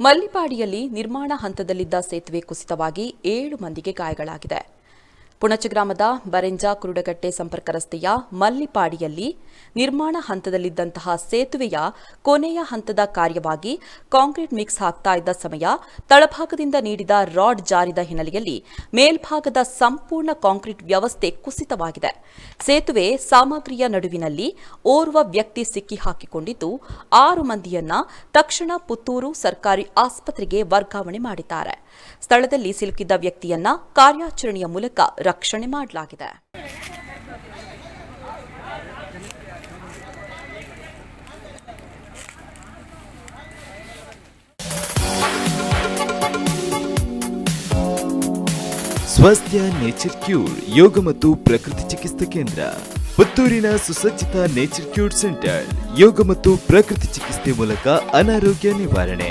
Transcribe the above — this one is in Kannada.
ಮಲ್ಲಿಪಾಡಿಯಲ್ಲಿ ನಿರ್ಮಾಣ ಹಂತದಲ್ಲಿದ್ದ ಸೇತುವೆ ಕುಸಿತವಾಗಿ ಏಳು ಮಂದಿಗೆ ಗಾಯಗಳಾಗಿದೆ. ಪುಣಚ ಗ್ರಾಮದ ಬರೆಂಜ ಕುರುಡಗಟ್ಟೆ ಸಂಪರ್ಕ ರಸ್ತೆಯ ಮಲ್ಲಿಪಾಡಿಯಲ್ಲಿ ನಿರ್ಮಾಣ ಹಂತದಲ್ಲಿದ್ದಂತಹ ಸೇತುವೆಯ ಕೊನೆಯ ಹಂತದ ಕಾರ್ಯವಾಗಿ ಕಾಂಕ್ರೀಟ್ ಮಿಕ್ಸ್ ಹಾಕ್ತಾ ಇದ್ದ ಸಮಯ ತಳಭಾಗದಿಂದ ನೀಡಿದ ರಾಡ್ ಜಾರಿದ ಹಿನ್ನೆಲೆಯಲ್ಲಿ ಮೇಲ್ಭಾಗದ ಸಂಪೂರ್ಣ ಕಾಂಕ್ರೀಟ್ ವ್ಯವಸ್ಥೆ ಕುಸಿತವಾಗಿದೆ. ಸೇತುವೆ ಸಾಮಗ್ರಿಯ ನಡುವಿನಲ್ಲಿ ಓರ್ವ ವ್ಯಕ್ತಿ ಸಿಕ್ಕಿ ಹಾಕಿಕೊಂಡಿದ್ದು ಆರು ಮಂದಿಯನ್ನ ತಕ್ಷಣ ಪುತ್ತೂರು ಸರ್ಕಾರಿ ಆಸ್ಪತ್ರೆಗೆ ವರ್ಗಾವಣೆ ಮಾಡಿದ್ದಾರೆ. ಸ್ಥಳದಲ್ಲಿ ಸಿಲುಕಿದ್ದ ವ್ಯಕ್ತಿಯನ್ನ ಕಾರ್ಯಾಚರಣೆಯ ಮೂಲಕ ರಕ್ಷಣೆ ಮಾಡಲಾಗಿದೆ. ಸ್ವಾಸ್ಥ್ಯ, ನೇಚರ್ ಕ್ಯೂರ್, ಯೋಗ ಮತ್ತು ಪ್ರಕೃತಿ ಚಿಕಿತ್ಸಾ ಕೇಂದ್ರ, ಪುತ್ತೂರಿನ ಸುಸಜ್ಜಿತ ನೇಚರ್ ಕ್ಯೂರ್ ಸೆಂಟರ್, ಯೋಗ ಮತ್ತು ಪ್ರಕೃತಿ ಚಿಕಿತ್ಸೆ ಮೂಲಕ ಅನಾರೋಗ್ಯ ನಿವಾರಣೆ.